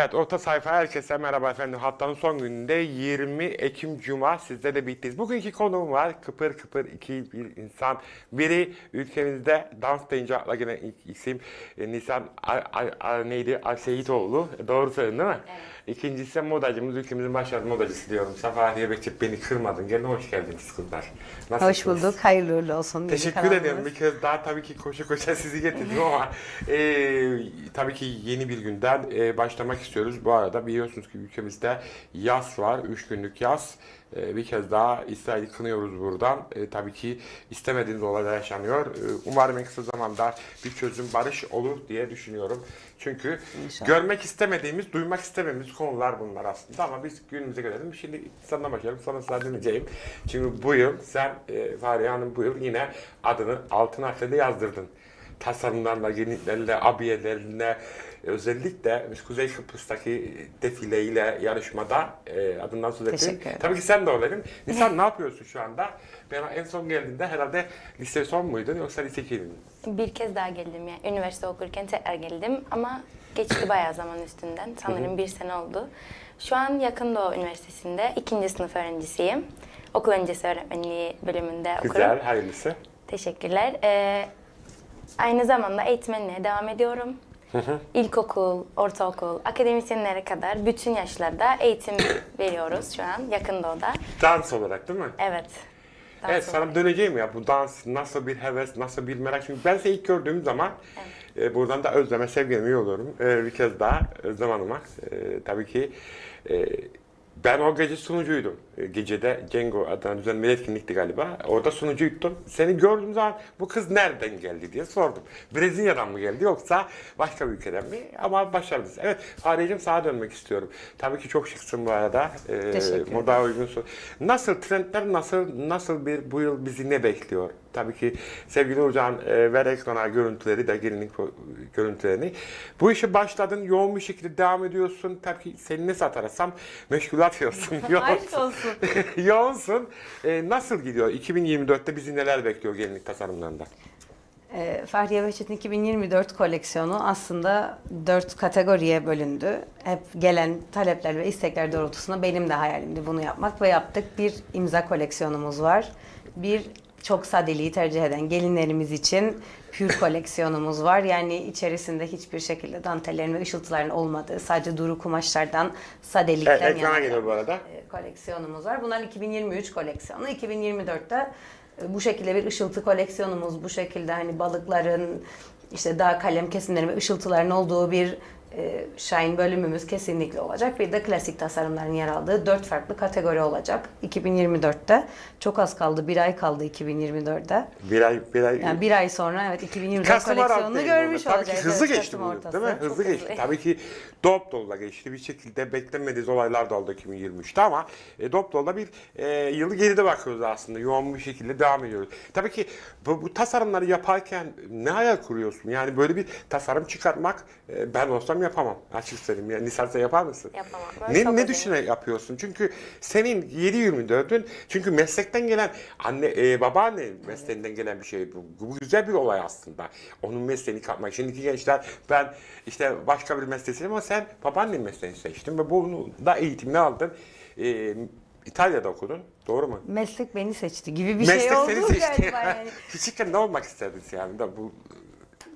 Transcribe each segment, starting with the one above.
Evet orta sayfa herkese merhaba efendim. Haftanın son gününde 20 Ekim Cuma sizde de bittiyiz. Bugünkü konuğum var. Kıpır kıpır iki bir insan. Biri ülkemizde dans deyince akla gelen ilk isim e, Nisan Ar, Ar, Ar- neydi? Arseyitoğlu. Doğru söyledin değil mi? İkincisi de modacımız. Ülkemizin başarılı modacısı diyorum. Safariye Bekçip beni kırmadın. Gene hoş geldiniz kızlar. Hoş Nasılsınız? bulduk. Hayırlı uğurlu olsun. Teşekkür ederim. Bir kez daha tabii ki koşu koşa sizi getirdim ama e, tabii ki yeni bir günden e, başlamak istiyoruz. Bu arada biliyorsunuz ki ülkemizde yaz var. Üç günlük yaz. E, bir kez daha İsrail'i kınıyoruz buradan. E, tabii ki istemediğiniz olaylar yaşanıyor. E, umarım en kısa zamanda bir çözüm, barış olur diye düşünüyorum. Çünkü İnşallah. görmek istemediğimiz, duymak istemediğimiz konular bunlar aslında. Ama biz günümüze gelelim. Şimdi sana başlayalım, sonra sana döneceğim. Çünkü bu yıl sen, e, Fahriye Hanım bu yıl yine adını altın harfle yazdırdın. Tasarımlarla, yeniliklerle, abiyelerine, özellikle Kuzey Kıbrıs'taki defileyle yarışmada e, adından söz ederim. Tabii ki sen de öyleydin. Nisan ne yapıyorsun şu anda? Ben en son geldiğinde herhalde lise son muydun yoksa lise 2 miydin? Bir kez daha geldim yani üniversite okurken tekrar geldim ama geçti bayağı zaman üstünden. Sanırım bir sene oldu. Şu an Yakın Doğu Üniversitesi'nde ikinci sınıf öğrencisiyim. Okul öncesi öğretmenliği bölümünde okurum. Güzel, hayırlısı. Teşekkürler. Ee, aynı zamanda eğitmenliğe devam ediyorum. İlkokul, ortaokul, akademisyenlere kadar bütün yaşlarda eğitim veriyoruz şu an Yakın Doğu'da. Dans olarak değil mi? Evet. Daha Evet sonra- sana döneceğim ya bu dans nasıl bir heves, nasıl bir merak. Çünkü ben seni ilk gördüğüm zaman e, buradan da Özlem'e sevgilimi yolluyorum. E, bir kez daha Özlem Hanım'a. E, tabii ki e, ben o gece sunucuydum. E, gecede Cengo adına düzenli etkinlikti galiba. Orada sunucuydum. Seni gördüğüm zaman bu kız nereden geldi diye sordum. Brezilya'dan mı geldi yoksa başka bir ülkeden mi? Ama başarılısın. Evet Fariyeciğim sana dönmek istiyorum. Tabii ki çok şıksın bu arada. E, Teşekkür moda uygunsun. Nasıl trendler nasıl nasıl bir bu yıl bizi ne bekliyor? Tabii ki sevgili Uğurcan e, ver ekrana görüntüleri de gelinlik görüntülerini. Bu işe başladın yoğun bir şekilde devam ediyorsun. Tabii ki seni ne satarsam meşgulat yiyorsun. Aşk olsun. yoğunsun. E, nasıl gidiyor? 2024'te bizi neler bekliyor gelinlik tasarımlarında? Ee, Fahriye Behçet'in 2024 koleksiyonu aslında dört kategoriye bölündü. Hep gelen talepler ve istekler doğrultusunda benim de hayalimdi bunu yapmak ve yaptık. Bir imza koleksiyonumuz var. Bir çok sadeliği tercih eden gelinlerimiz için pür koleksiyonumuz var. Yani içerisinde hiçbir şekilde dantellerin ve ışıltıların olmadığı, sadece duru kumaşlardan sadelikten ekrana yana geliyor bu arada. e, koleksiyonumuz var. Bunlar 2023 koleksiyonu. 2024'te e, bu şekilde bir ışıltı koleksiyonumuz, bu şekilde hani balıkların, işte daha kalem kesimlerin ve ışıltıların olduğu bir e, Shine bölümümüz kesinlikle olacak. Bir de klasik tasarımların yer aldığı dört farklı kategori olacak 2024'te. Çok az kaldı, bir ay kaldı 2024'te. Bir ay, bir ay. Yani bir ay sonra evet 2024 Kasım koleksiyonunu görmüş olacağız. Tabii ki hızlı Evet, geçti bu yıl, değil mi? Hızlı geçti. hızlı. Tabii ki dop dolla geçti. Bir şekilde beklenmediğiniz olaylar da oldu 2023'te ama e, dop dolla bir e, yılı geride bakıyoruz aslında. Yoğun bir şekilde devam ediyoruz. Tabii ki bu, bu tasarımları yaparken ne hayal kuruyorsun? Yani böyle bir tasarım çıkartmak e, ben olsam yapamam. Açık söyleyeyim. Yani sen yapar mısın? Yapamam. Ben Ne, ne düşünerek yapıyorsun? Çünkü senin 7-24'ün çünkü meslekten gelen anne e, babaanne mesleğinden gelen bir şey bu. Bu güzel bir olay aslında. Onun mesleğini kapmak. Şimdiki gençler ben işte başka bir mesleği ama sen babaannenin mesleğini seçtin ve bunu da eğitimini aldın. E, İtalya'da okudun. Doğru mu? Meslek beni seçti gibi bir Meslek şey oldu seni seçti. galiba yani. Küçükken ne olmak isterdin yani da bu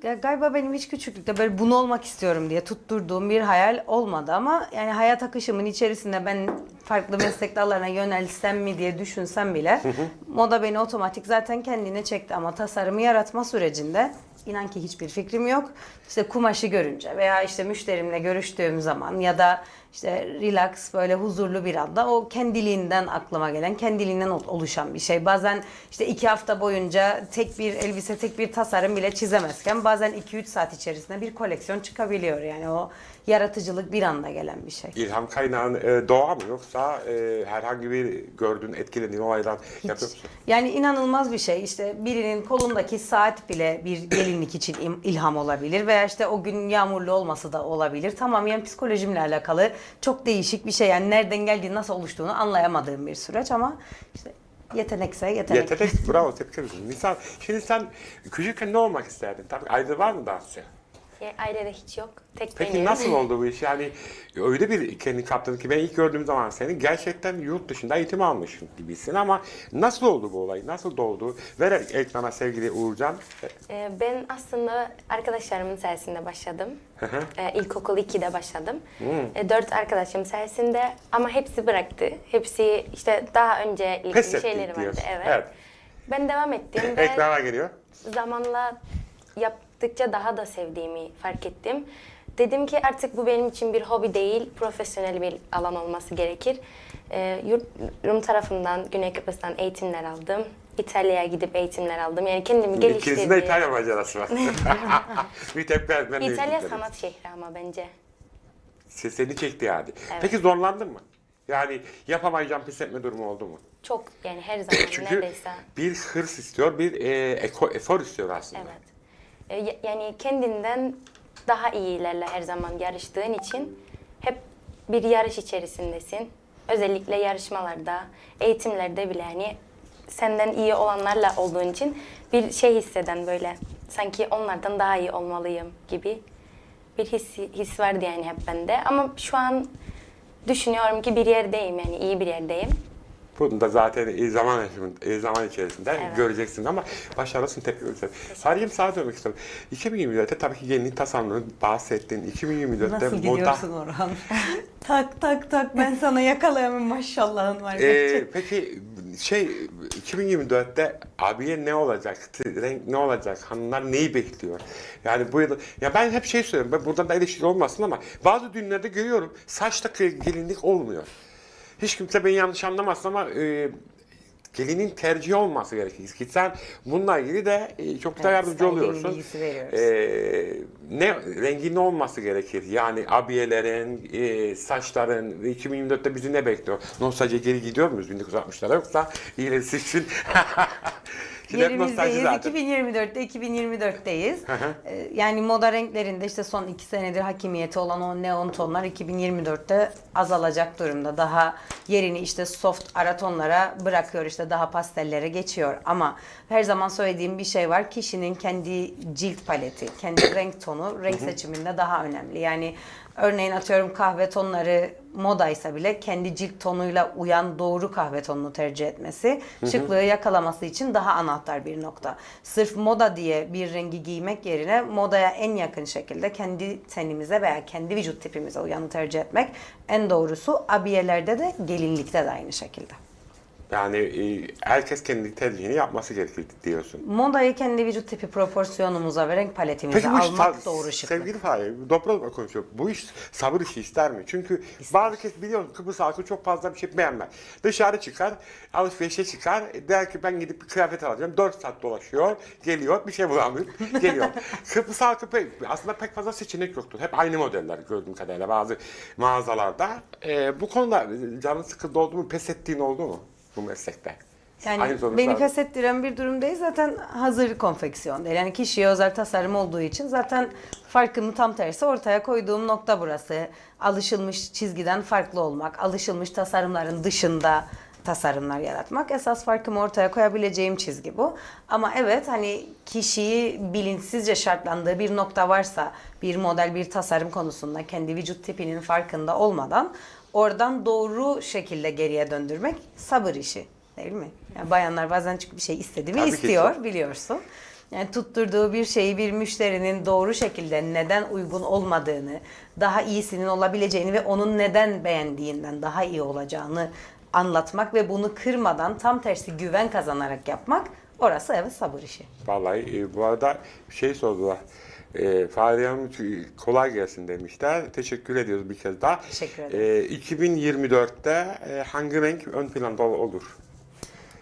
Ya galiba benim hiç küçüklükte böyle bunu olmak istiyorum diye tutturduğum bir hayal olmadı ama yani hayat akışımın içerisinde ben farklı meslek dallarına yönelsem mi diye düşünsem bile moda beni otomatik zaten kendine çekti ama tasarımı yaratma sürecinde inan ki hiçbir fikrim yok. İşte kumaşı görünce veya işte müşterimle görüştüğüm zaman ya da işte relax böyle huzurlu bir anda o kendiliğinden aklıma gelen, kendiliğinden ol- oluşan bir şey. Bazen işte iki hafta boyunca tek bir elbise, tek bir tasarım bile çizemezken bazen 2-3 saat içerisinde bir koleksiyon çıkabiliyor. Yani o yaratıcılık bir anda gelen bir şey. ilham kaynağın e, doğa mı yoksa e, herhangi bir gördüğün etkilendiğin olaydan yapıyor musun? Yani inanılmaz bir şey. İşte birinin kolundaki saat bile bir gelinlik için ilham olabilir veya işte o gün yağmurlu olması da olabilir. Tamamen psikolojimle alakalı çok değişik bir şey. Yani nereden geldiği, nasıl oluştuğunu anlayamadığım bir süreç ama işte yetenekse yetenek. Yetenek, bravo tebrik ederim. Nisan, şimdi sen küçükken ne olmak isterdin? Tabii ayrı var mı dansçı? E, ailede hiç yok. Tek Peki benim. nasıl oldu bu iş? Yani öyle bir kendi kaptın ki ben ilk gördüğüm zaman seni gerçekten yurt dışında eğitim almışsın gibisin ama nasıl oldu bu olay? Nasıl doğdu? Ver ekrana sevgili Uğurcan. E, ben aslında arkadaşlarımın sayesinde başladım. E, ilkokul 2'de başladım. E, dört arkadaşım sayesinde ama hepsi bıraktı. Hepsi işte daha önce ettik şeyleri vardı. diyorsun. Evet. Evet. Ben devam ettim Ekrana geliyor. zamanla yaptıkça daha da sevdiğimi fark ettim. Dedim ki artık bu benim için bir hobi değil, profesyonel bir alan olması gerekir. Ee, yurt, Rum tarafından, Güney Kıbrıs'tan eğitimler aldım. İtalya'ya gidip eğitimler aldım. Yani kendimi geliştirdim. İtalya macerası var. bir tepki ben de İtalya sanat şehri ama bence. Se- Seni çekti yani. Evet. Peki zorlandın mı? Yani yapamayacağım pes etme durumu oldu mu? Çok yani her zaman Çünkü neredeyse. bir hırs istiyor, bir e, eko, efor istiyor aslında. Evet. E, ya- yani kendinden daha iyilerle her zaman yarıştığın için hep bir yarış içerisindesin. Özellikle yarışmalarda, eğitimlerde bile hani senden iyi olanlarla olduğun için bir şey hisseden böyle sanki onlardan daha iyi olmalıyım gibi bir his, his vardı yani hep bende. Ama şu an düşünüyorum ki bir yerdeyim yani iyi bir yerdeyim. Bunu da zaten e, zaman e, zaman içerisinde Evet. göreceksin ama başarılısın tepki göreceksin. Sadece sağa dönmek istiyorum. 2024'te tabii ki yeni tasarımını bahsettin. 2024'te Nasıl moda... gidiyorsun Orhan? tak tak tak ben sana yakalayamam maşallahın var. Ee, gerçekten. peki şey 2024'te abiye ne olacak? Renk ne olacak? Hanımlar neyi bekliyor? Yani bu yıl ya ben hep şey söylüyorum. Ben buradan da eleştiri olmasın ama bazı düğünlerde görüyorum saçta gelinlik olmuyor. Hiç kimse beni yanlış anlamasın ama e, gelinin tercihi olması gerekir. Ki sen bununla ilgili de e, çok da Evet, yardımcı oluyorsun. E, ne rengi ne olması gerekir? Yani abiyelerin, e, saçların 2024'te bizi ne bekliyor? Nostaljiye geri gidiyor muyuz 1960'lara yoksa ilerisi için? Yerimizdeyiz. zaten. 2024'te 2024'teyiz. Ee, yani moda renklerinde işte son iki senedir hakimiyeti olan o neon tonlar 2024'te azalacak durumda. Daha yerini işte soft ara tonlara bırakıyor işte daha pastellere geçiyor. Ama her zaman söylediğim bir şey var. Kişinin kendi cilt paleti, kendi renk tonu renk seçiminde daha önemli. Yani Örneğin atıyorum kahve tonları modaysa bile kendi cilt tonuyla uyan doğru kahve tonunu tercih etmesi şıklığı yakalaması için daha anahtar bir nokta. Sırf moda diye bir rengi giymek yerine modaya en yakın şekilde kendi tenimize veya kendi vücut tipimize uyanı tercih etmek en doğrusu abiyelerde de gelinlikte de aynı şekilde. Yani e, herkes kendi tercihini yapması gerekir diyorsun. Modayı kendi vücut tipi proporsiyonumuza ve renk paletimize Peki bu iş almak doğru şıklık. sevgili Fahri, Dobral'la konuşuyor. Bu iş sabır işi ister mi? Çünkü bazı kez biliyorsun Kıbrıs halkı çok fazla bir şey beğenmez. Dışarı çıkar, alışverişe çıkar, der ki ben gidip bir kıyafet alacağım. 4 saat dolaşıyor, geliyor, bir şey bulamıyor, geliyor. Kıbrıs halkı pek, aslında pek fazla seçenek yoktur. Hep aynı modeller gördüğüm kadarıyla bazı mağazalarda. Ee, bu konuda canın sıkıldı oldu mu, pes ettiğin oldu mu bu meslekte? Yani pes ettiren bir durum değil zaten hazır konfeksiyon değil. Yani kişiye özel tasarım olduğu için zaten farkımı tam tersi ortaya koyduğum nokta burası. Alışılmış çizgiden farklı olmak, alışılmış tasarımların dışında tasarımlar yaratmak. Esas farkımı ortaya koyabileceğim çizgi bu. Ama evet hani kişiyi bilinçsizce şartlandığı bir nokta varsa bir model bir tasarım konusunda kendi vücut tipinin farkında olmadan oradan doğru şekilde geriye döndürmek sabır işi. Değil mi? Yani bayanlar bazen çünkü bir şey istedi mi Tabii istiyor biliyorsun. Yani tutturduğu bir şeyi bir müşterinin doğru şekilde neden uygun olmadığını, daha iyisinin olabileceğini ve onun neden beğendiğinden daha iyi olacağını anlatmak ve bunu kırmadan tam tersi güven kazanarak yapmak orası evet sabır işi. Vallahi e, bu arada şey sordular. E, Fahriye Hanım kolay gelsin demişler. Teşekkür ediyoruz bir kez daha. Teşekkür E, 2024'te e, hangi renk ön planda ol- olur?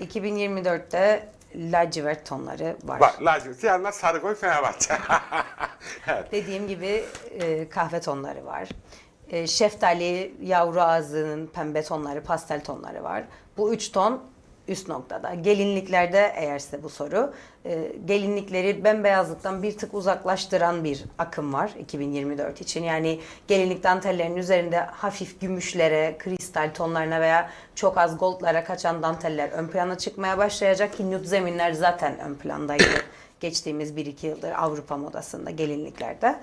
2024'te lacivert tonları var. Bak, lacivert, siyahlar, sarı koy, Fenerbahçe. evet. Dediğim gibi e, kahve tonları var. E, şeftali, yavru ağzının pembe tonları, pastel tonları var. Bu üç ton üst noktada. Gelinliklerde eğerse bu soru, e, gelinlikleri bembeyazlıktan bir tık uzaklaştıran bir akım var 2024 için. Yani gelinlik dantellerinin üzerinde hafif gümüşlere, kristal tonlarına veya çok az goldlara kaçan danteller ön plana çıkmaya başlayacak ki nude zeminler zaten ön plandaydı geçtiğimiz 1-2 yıldır Avrupa modasında gelinliklerde.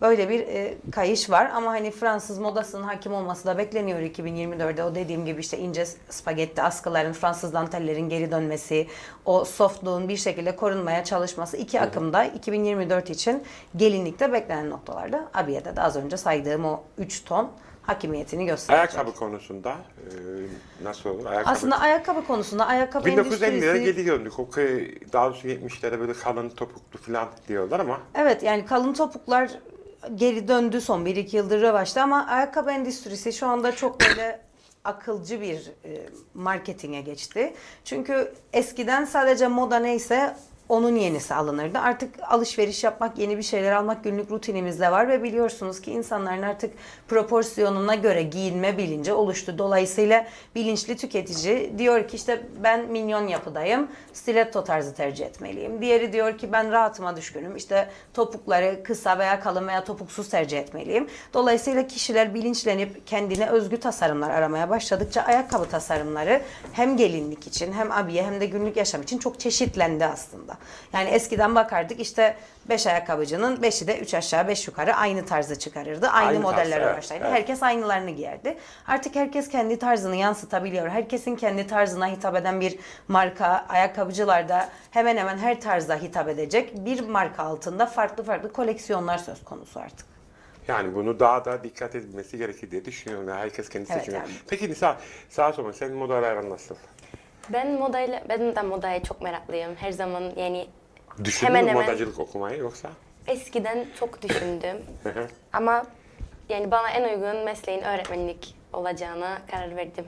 Böyle bir e, kayış var ama hani Fransız modasının hakim olması da bekleniyor 2024'de. O dediğim gibi işte ince spagetti askıların, Fransız dantellerin geri dönmesi, o softluğun bir şekilde korunmaya çalışması iki akımda 2024 için gelinlikte beklenen noktalarda. Abiye'de de az önce saydığım o 3 ton hakimiyetini gösterecek. Ayakkabı konusunda e, nasıl olur? Ayakkabı. Aslında ayakkabı konusunda ayakkabı 1950'lere endüstrisi... geri döndük. O daha doğrusu 70'lere böyle kalın topuklu falan diyorlar ama Evet yani kalın topuklar geri döndü son 1-2 yıldır revaçta ama ayakkabı endüstrisi şu anda çok böyle akılcı bir e, marketinge geçti. Çünkü eskiden sadece moda neyse onun yenisi alınırdı. Artık alışveriş yapmak, yeni bir şeyler almak günlük rutinimizde var ve biliyorsunuz ki insanların artık proporsiyonuna göre giyinme bilinci oluştu. Dolayısıyla bilinçli tüketici diyor ki işte ben minyon yapıdayım, stiletto tarzı tercih etmeliyim. Diğeri diyor ki ben rahatıma düşkünüm, işte topukları kısa veya kalın veya topuksuz tercih etmeliyim. Dolayısıyla kişiler bilinçlenip kendine özgü tasarımlar aramaya başladıkça ayakkabı tasarımları hem gelinlik için hem abiye hem de günlük yaşam için çok çeşitlendi aslında. Yani eskiden bakardık işte 5 ayakkabıcının 5'i de 3 aşağı 5 yukarı aynı tarzı çıkarırdı. Aynı, Aynı modeller evet, evet. Herkes aynılarını giyerdi. Artık herkes kendi tarzını yansıtabiliyor. Herkesin kendi tarzına hitap eden bir marka, ayakkabıcılar da hemen hemen her tarza hitap edecek bir marka altında farklı farklı koleksiyonlar söz konusu artık. yani bunu daha da dikkat edilmesi gerekir diye düşünüyorum. Yani herkes kendi Evet, seçimi. yani. Peki Nisa, sağa sorma senin moda aran nasıl? Ben modayla, ben de modaya çok meraklıyım. Her zaman yani Düşündün Hemen mü hemen. modacılık okumayı yoksa? eskiden çok düşündüm. Ama yani bana en uygun mesleğin öğretmenlik olacağına karar verdim.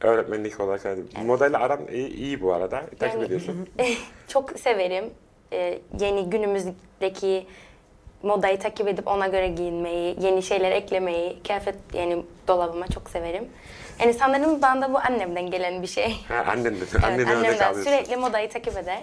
Öğretmenlik olarak. yani Modayla aran iyi, iyi bu arada. Takip Yani- ediyorsun. çok severim. Ee, yeni günümüzdeki modayı takip edip ona göre giyinmeyi, yeni şeyler eklemeyi, kıyafet yani dolabıma çok severim. Yani sanırım bana bu annemden gelen bir şey. Ha, annen de, Evet, örnek annemden alıyorsun. sürekli modayı takip eder.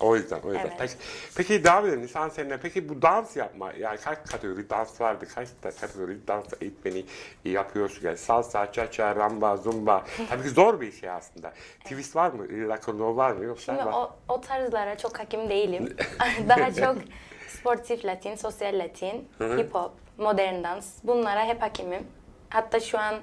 O yüzden, o yüzden. Evet. Peki, peki devam edelim Nisan seninle. Peki bu dans yapma, yani kaç kategori dans vardı, kaç da kategori dans eğitmeni yapıyorsun? Yani salsa, cha-cha, ramba, zumba. Tabii ki zor bir şey aslında. Twist var mı? Rock var mı? Yoksa Şimdi var. o, o tarzlara çok hakim değilim. Daha çok sportif latin, sosyal latin, hip hop, modern dans bunlara hep hakimim. Hatta şu an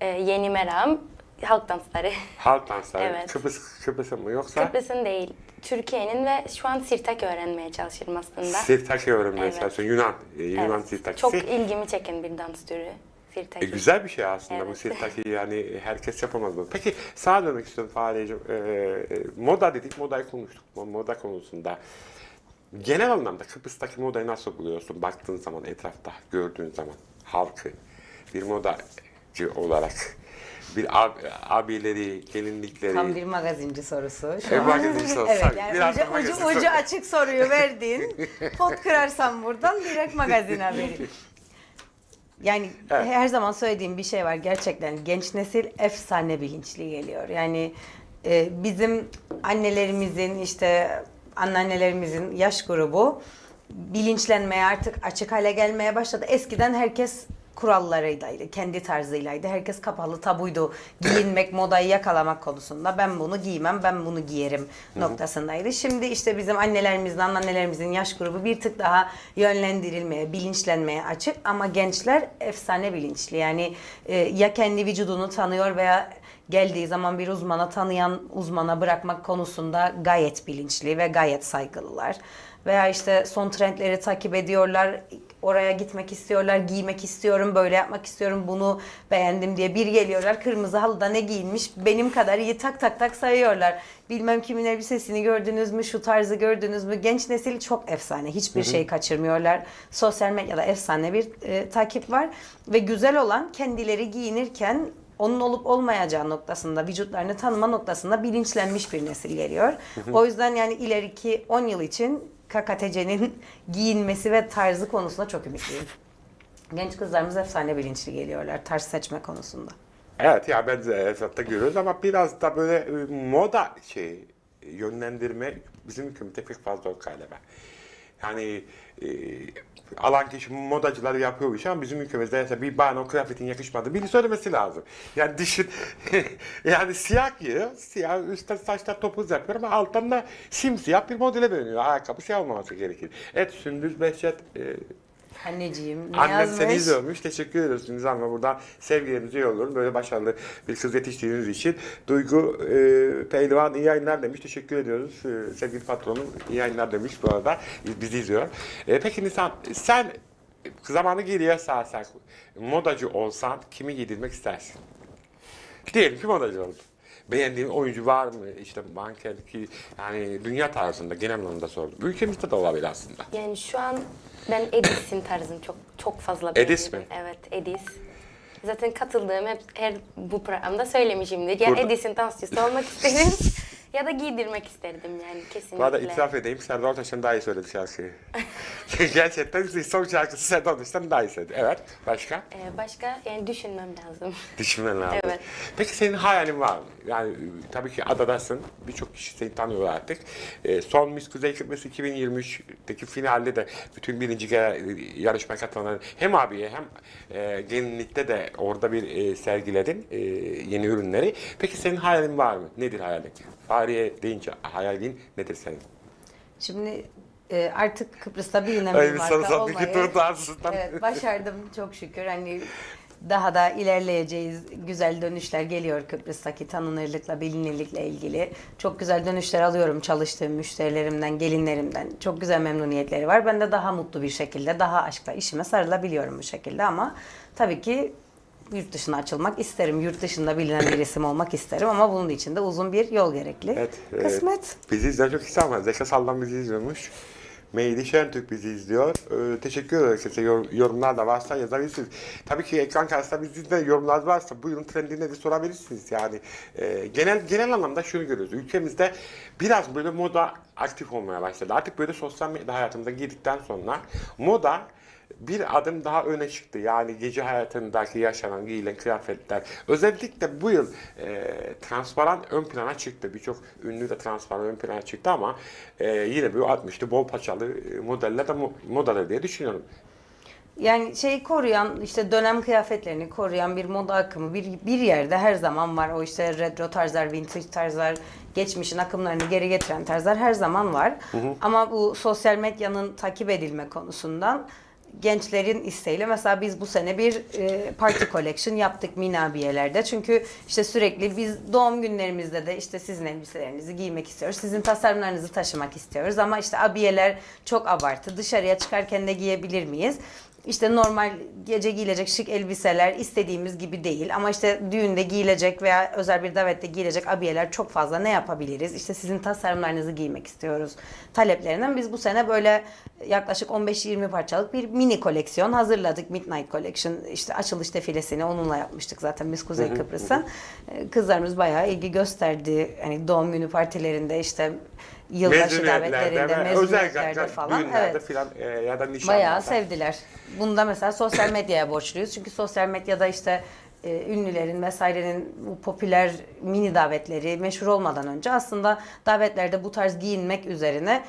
e, yeni meram halk dansları. Halk dansları, Evet. Kıbrıs, Kıbrıs'ın mı yoksa? Kıbrıs'ın değil, Türkiye'nin ve şu an sirtak öğrenmeye çalışırım aslında. Sirtaki öğrenmeye Evet. çalışıyorsun. Yunan, e, Yunan Evet. sirtakisi. Çok ilgimi çeken bir dans türü. Sirtaki. E, güzel bir şey aslında bu Evet. sirtaki yani herkes yapamaz bunu. Peki sana dönmek istiyorum Fahriye'cim. E, e, moda dedik, modayı konuştuk. Mo- Moda konusunda. Genel anlamda Kıbrıs'taki modayı nasıl buluyorsun baktığın zaman etrafta, gördüğün zaman halkı bir modacı olarak bir ab, abileri, gelinlikleri. Tam bir magazinci sorusu. Şu E, an. magazinci sorusu, evet yani Biraz ucu, ucu, ucu sorusu. açık soruyu verdin. Pot kırarsam buradan direkt magazin haberi. Yani Evet. her zaman söylediğim bir şey var gerçekten genç nesil efsane bilinçli geliyor. Yani e, bizim annelerimizin işte anneannelerimizin yaş grubu bilinçlenmeye artık açık hale gelmeye başladı. Eskiden herkes kurallarıylaydı, kendi tarzıylaydı. Herkes kapalı tabuydu. Giyinmek, modayı yakalamak konusunda. Ben bunu giymem, ben bunu giyerim noktasındaydı. Şimdi işte bizim annelerimizin, anneannelerimizin yaş grubu bir tık daha yönlendirilmeye, bilinçlenmeye açık. Ama gençler efsane bilinçli. Yani e, ya kendi vücudunu tanıyor veya geldiği zaman bir uzmana tanıyan uzmana bırakmak konusunda gayet bilinçli ve gayet saygılılar. Veya işte son trendleri takip ediyorlar. Oraya gitmek istiyorlar, giymek istiyorum, böyle yapmak istiyorum, bunu beğendim diye bir geliyorlar. Kırmızı halıda ne giyinmiş benim kadar iyi tak tak tak sayıyorlar. Bilmem kimin elbisesini gördünüz mü, şu tarzı gördünüz mü? Genç nesil çok efsane. Hiçbir şey kaçırmıyorlar. Sosyal medyada efsane bir e, takip var. Ve güzel olan kendileri giyinirken onun olup olmayacağı noktasında, vücutlarını tanıma noktasında bilinçlenmiş bir nesil geliyor. O yüzden yani ileriki 10 yıl için KKTC'nin giyinmesi ve tarzı konusunda çok ümitliyim. Genç kızlarımız efsane bilinçli geliyorlar tarz seçme konusunda. Evet ya ben de etrafta görüyoruz ama biraz da böyle e, moda şey yönlendirme bizim ülkemizde pek fazla yok galiba. Yani e, alan kişi modacılar yapıyor işi ama bizim ülkemizde mesela bir bana o kıyafetin yakışmadı biri söylemesi lazım. Yani düşün yani siyah giyiyor, siyah üstte saçlar topuz yapıyor ama alttan da simsiyah bir modele dönüyor. Ayakkabı şey olmaması gerekir. Et, sündüz, behçet e, Anneciğim ne Annen yazmış? seni izliyormuş. Teşekkür ediyoruz Nizam'la. Buradan sevgilerimizi yolluyorum. Böyle başarılı bir kız yetiştirdiğiniz için. Duygu e, Pehlivan iyi yayınlar demiş. Teşekkür ediyoruz. E, sevgili patronum iyi yayınlar demiş bu arada. Bizi izliyor. E, peki Nizam sen zamanı geriye sarsak modacı olsan kimi giydirmek istersin? Diyelim ki modacı oldun. Beğendiğin oyuncu var mı? İşte manken ki yani dünya tarzında genel anlamda sordum. Ülkemizde de olabilir aslında. Yani şu an ben Edis'in tarzını çok çok fazla Edis beğeniyorum. mi? Evet, Edis. Zaten katıldığım hep her bu programda söylemişimdir. Ya Burada- Edis'in dansçısı olmak isterim ya da giydirmek isterdim yani kesinlikle. Bu arada itiraf edeyim Serdar Ortaç'tan daha iyi söyledi şarkıyı. Gerçekten son şarkısı Serdar Ortaç'tan daha iyi söyledi. Evet. Başka? Ee, başka yani düşünmem lazım. Düşünmen lazım. Evet. Peki senin hayalin var mı? Yani tabii ki adadasın. Birçok kişi seni tanıyor artık. E, son Miss Kuzey Kıbrıs 2023'teki finalde de bütün birinci e, yarışmaya katılan hem abiye hem e, gelinlikte de orada bir e, sergiledin e, yeni ürünleri. Peki senin hayalin var mı? Nedir hayalin? Fahriye deyince hayalin nedir senin? Şimdi e, artık Kıbrıs'ta bilinen bir marka olmayı evet, başardım çok şükür. Hani daha da ilerleyeceğiz. Güzel dönüşler geliyor Kıbrıs'taki tanınırlıkla, bilinirlikle ilgili. Çok güzel dönüşler alıyorum çalıştığım müşterilerimden, gelinlerimden. Çok güzel memnuniyetleri var. Ben de daha mutlu bir şekilde, daha aşkla işime sarılabiliyorum bu şekilde ama tabii ki yurt dışına açılmak isterim. Yurt dışında bilinen bir isim olmak isterim ama bunun için de uzun bir yol gerekli. Evet. e, Kısmet. bizi izleyen çok kişi ama Zeka Sallan bizi izliyormuş. Meyli Şentürk bizi izliyor. Ee, teşekkür ederiz. Size yor- yorumlar da varsa yazabilirsiniz. Tabii ki ekran karşısında bizde yorumlar varsa buyurun trendine de sorabilirsiniz. Yani e, genel genel anlamda şunu görüyoruz. Ülkemizde biraz böyle moda aktif olmaya başladı. Artık böyle sosyal medya hayatımıza girdikten sonra moda bir adım daha öne çıktı. Yani gece hayatındaki yaşanan giyilen kıyafetler. Özellikle bu yıl e, transparan ön plana çıktı. Birçok ünlü de transparan ön plana çıktı ama e, yine bu 60'lı bol paçalı e, modeller de mo- modadır diye düşünüyorum. Yani şeyi koruyan işte dönem kıyafetlerini koruyan bir moda akımı bir, bir yerde her zaman var. O işte retro tarzlar, vintage tarzlar, geçmişin akımlarını geri getiren tarzlar her zaman var. Ama bu sosyal medyanın takip edilme konusundan gençlerin isteğiyle mesela biz bu sene bir e, party collection yaptık mini abiyelerde. Çünkü işte sürekli biz doğum günlerimizde de işte sizin elbiselerinizi giymek istiyoruz. Sizin tasarımlarınızı taşımak istiyoruz ama işte abiyeler çok abartı. Dışarıya çıkarken de giyebilir miyiz? İşte normal gece giyilecek şık elbiseler istediğimiz gibi değil ama işte düğünde giyilecek veya özel bir davette giyilecek abiyeler çok fazla ne yapabiliriz? İşte sizin tasarımlarınızı giymek istiyoruz taleplerinden. Biz bu sene böyle yaklaşık 15-20 parçalık bir mini koleksiyon hazırladık. Midnight Collection işte açılış defilesini onunla yapmıştık zaten biz Kuzey Kıbrıs'a. Ee, Kızlarımız bayağı ilgi gösterdi. Hani doğum günü partilerinde işte yılbaşı davetlerinde, ve falan. düğünlerde Evet. filan e, ya da nişanlarda. Bayağı sevdiler. Bunu da mesela sosyal medyaya borçluyuz. Çünkü sosyal medyada işte e, ünlülerin vesairenin bu popüler mini davetleri meşhur olmadan önce aslında davetlerde bu tarz giyinmek üzerine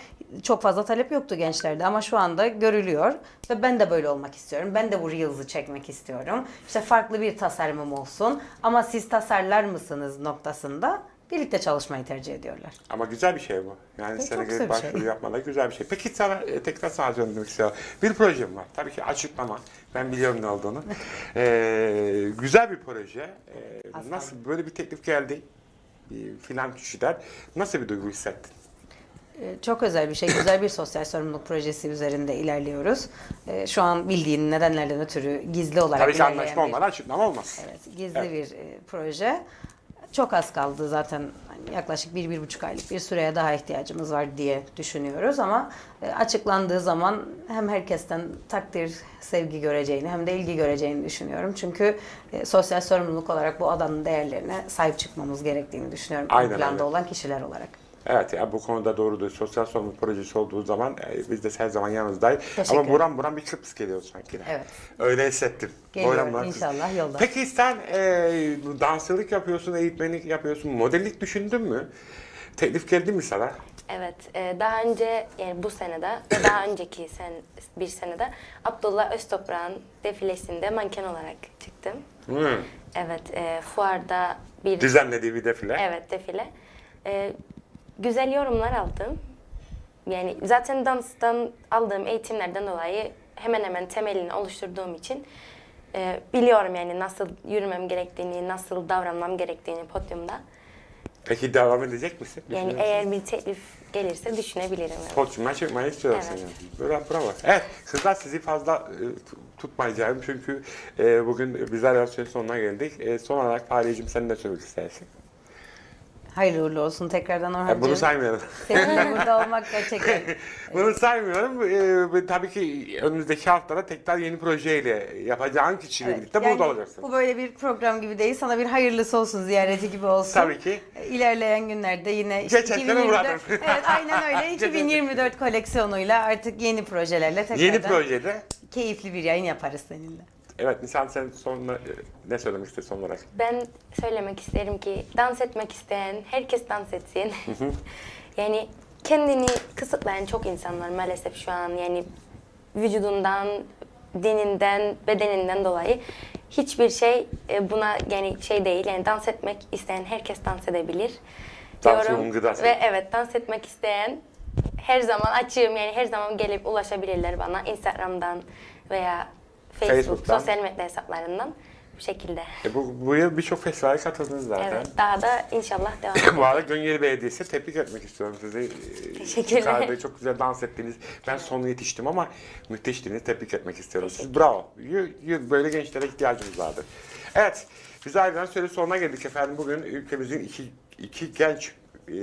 çok fazla talep yoktu gençlerde ama şu anda görülüyor ve ben de böyle olmak istiyorum. Ben de bu Reels'ı çekmek istiyorum. İşte farklı bir tasarımım olsun ama siz tasarlar mısınız noktasında birlikte çalışmayı tercih ediyorlar. Ama güzel bir şey bu. Yani Çok sana gelip başvuru şey. yapmaları güzel bir şey. Peki sana e, tekrar sana dönmek istiyorum. Bir projem var. Tabii ki açıklama. Ben biliyorum ne olduğunu. Ee, güzel bir proje. Ee, nasıl böyle bir teklif geldi? Bir filan kişiden. Nasıl bir duygu hissettin? Ee, Çok özel bir şey, güzel bir sosyal sorumluluk projesi üzerinde ilerliyoruz. Ee, Şu an bildiğin nedenlerden ötürü gizli olarak Tabii ki anlaşma bir- olmadan açıklama olmaz. Evet, gizli Evet. bir e, proje. Çok az kaldı zaten Hani yaklaşık bir, bir buçuk aylık bir süreye daha ihtiyacımız var diye düşünüyoruz ama e, açıklandığı zaman hem herkesten takdir, sevgi göreceğini hem de ilgi göreceğini düşünüyorum. Çünkü e, sosyal sorumluluk olarak bu adanın değerlerine sahip çıkmamız gerektiğini düşünüyorum. Aynen planda öyle. olan kişiler olarak. Evet ya bu konuda doğrudur. Sosyal sorumluluk projesi olduğu zaman e, biz de her zaman yanınızdayız. Teşekkür Ama ederim. buram buram bir Kıbrıs geliyor sanki. Evet. Öyle hissettim. Geliyor, Buram buram inşallah yolda. Peki sen e, dansçılık yapıyorsun, eğitmenlik yapıyorsun, modellik düşündün mü? Teklif geldi mi sana? Evet, e, daha önce yani bu senede ve daha önceki sen bir senede Abdullah Öztoprak'ın defilesinde manken olarak çıktım. Hı. Evet, e, fuarda bir Düzenlediği bir defile. evet defile. E, güzel yorumlar aldım. Yani zaten danstan aldığım eğitimlerden dolayı hemen hemen temelini oluşturduğum için e, biliyorum yani nasıl yürümem gerektiğini, nasıl davranmam gerektiğini podyumda. Peki devam edecek misin? Yani Düşünüyor eğer bir teklif gelirse düşünebilirim. evet. Podyuma çıkmayı istiyorsun Evet. yani. Bravo, bravo. Evet, kızlar sizi fazla e, tu- tutmayacağım çünkü e, bugün bizler süre sonuna geldik. E, son olarak Fahriye'cim sen ne söylemek istersin? Hayırlı uğurlu olsun tekrardan Orhan'cığım. bunu saymıyorum. Seninle burada olmak gerçekten bunu saymıyorum. E, ve tabii ki önümüzdeki haftada tekrar yeni projeyle yapacağın kişiyle Evet, birlikte yani burada olacaksın. Bu böyle bir program gibi değil. Sana bir hayırlısı olsun ziyareti gibi olsun. Tabii ki. İlerleyen günlerde yine işte Geçen sene 2024 uğradım. Evet aynen öyle. Geçen- 2024 koleksiyonuyla artık yeni projelerle tekrardan Yeni projede. keyifli bir yayın yaparız seninle. Evet Nisan sen sonuna e, ne söylemek istiyorsun son olarak? Ben söylemek isterim ki dans etmek isteyen herkes dans etsin. yani kendini kısıtlayan çok insan var maalesef şu an yani vücudundan, dininden, bedeninden dolayı hiçbir şey e, buna yani şey değil. Yani dans etmek isteyen herkes dans edebilir. Dans diyorum. gıdası. Ve evet dans etmek isteyen her zaman açığım yani her zaman gelip ulaşabilirler bana Instagram'dan veya Facebook, Facebook'tan. sosyal medya hesaplarından bu şekilde. E, bu, bu yıl birçok festivale katıldınız zaten. Evet, daha da inşallah devam edecek. Bu arada Gönyeli Belediyesi tebrik etmek istiyorum sizi. Ee, Teşekkürler. Yukarıda çok güzel dans ettiniz. Ben sonu yetiştim ama müthiştiniz. Tebrik etmek istiyorum. Siz bravo. Y- y- Böyle gençlere ihtiyacımız vardı. Evet. Biz ayrılan süre sonuna geldik efendim. Bugün ülkemizin iki, iki genç e,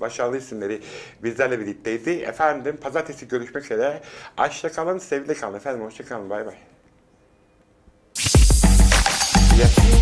başarılı isimleri bizlerle birlikteydi. Efendim pazartesi görüşmek üzere. Aşkla kalın, sevgiyle kalın efendim. Hoşça kalın. Bay bay. Yeah.